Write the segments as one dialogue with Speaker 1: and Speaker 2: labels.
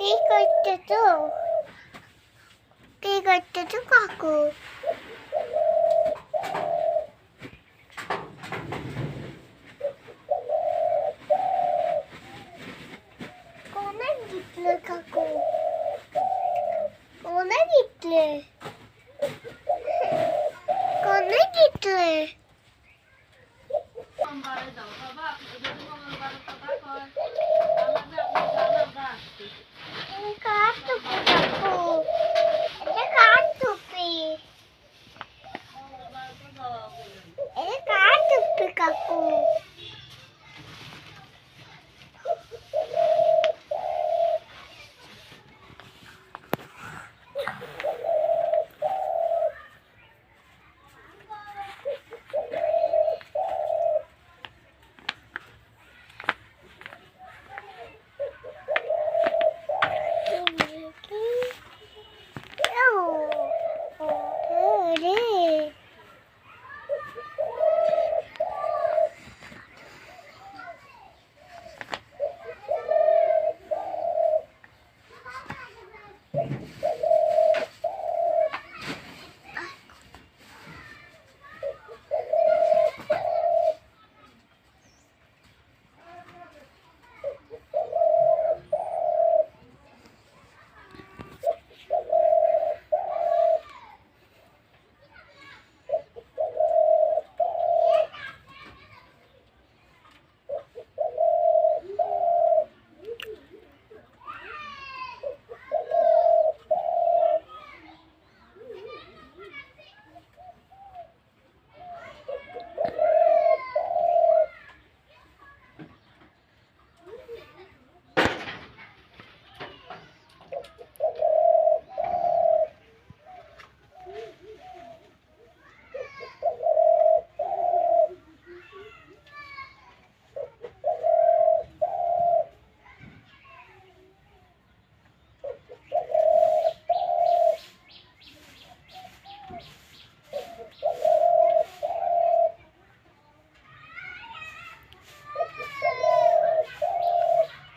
Speaker 1: 手が手と、手が手と書く？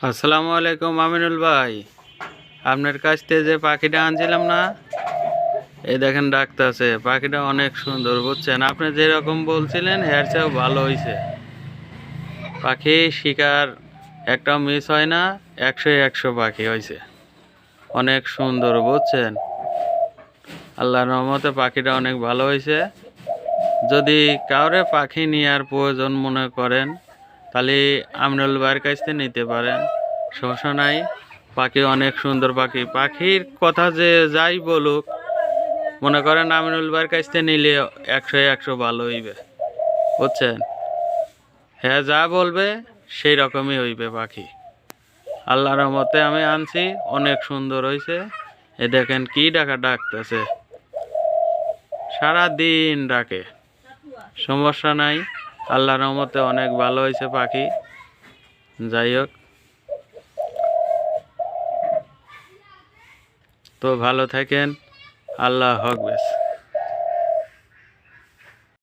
Speaker 2: আসসালামু আলাইকুম আমিনুল ভাই। আপনার কাছ থেকে যে পাখিটা আনছিলাম না, এই দেখেন ডাকতেছে পাখিটা অনেক সুন্দর, বুঝছেন? আপনি যেরকম বলছিলেন, এর চেয়েও ভালো হয়েছে পাখি শিকার একটা মিস হয় না, একশো একশো পাখি হয়েছে অনেক সুন্দর, বুঝছেন? আল্লাহর রহমতে পাখিটা অনেক ভালো হয়েছে যদি কাউরে পাখি নেওয়ার প্রয়োজন মনে করেন তাহলে আমনুল ভাইয়ের কাছ থেকে নিতে পারেন। সমস্যা নাই। পাখি অনেক সুন্দর পাখি। পাখির কথা যে যাই বলুক, মনে করেন আমিনুল ভাইয়ের কাছ থেকে নিলে একশো একশো ভালো হইবে। বুঝছেন? হ্যাঁ যা বলবে সেই রকমই হইবে পাখি। আল্লাহর মতে আমি আনছি, অনেক সুন্দর হয়েছে এ দেখেন কি ডাকা ডাকতেছে। সারা দিন ডাকে। সমস্যা নাই। আল্লাহর রহমতে অনেক ভালো হয়েছে পাখি। যাই হোক। তো ভালো থাকেন। আল্লাহ হক বেশ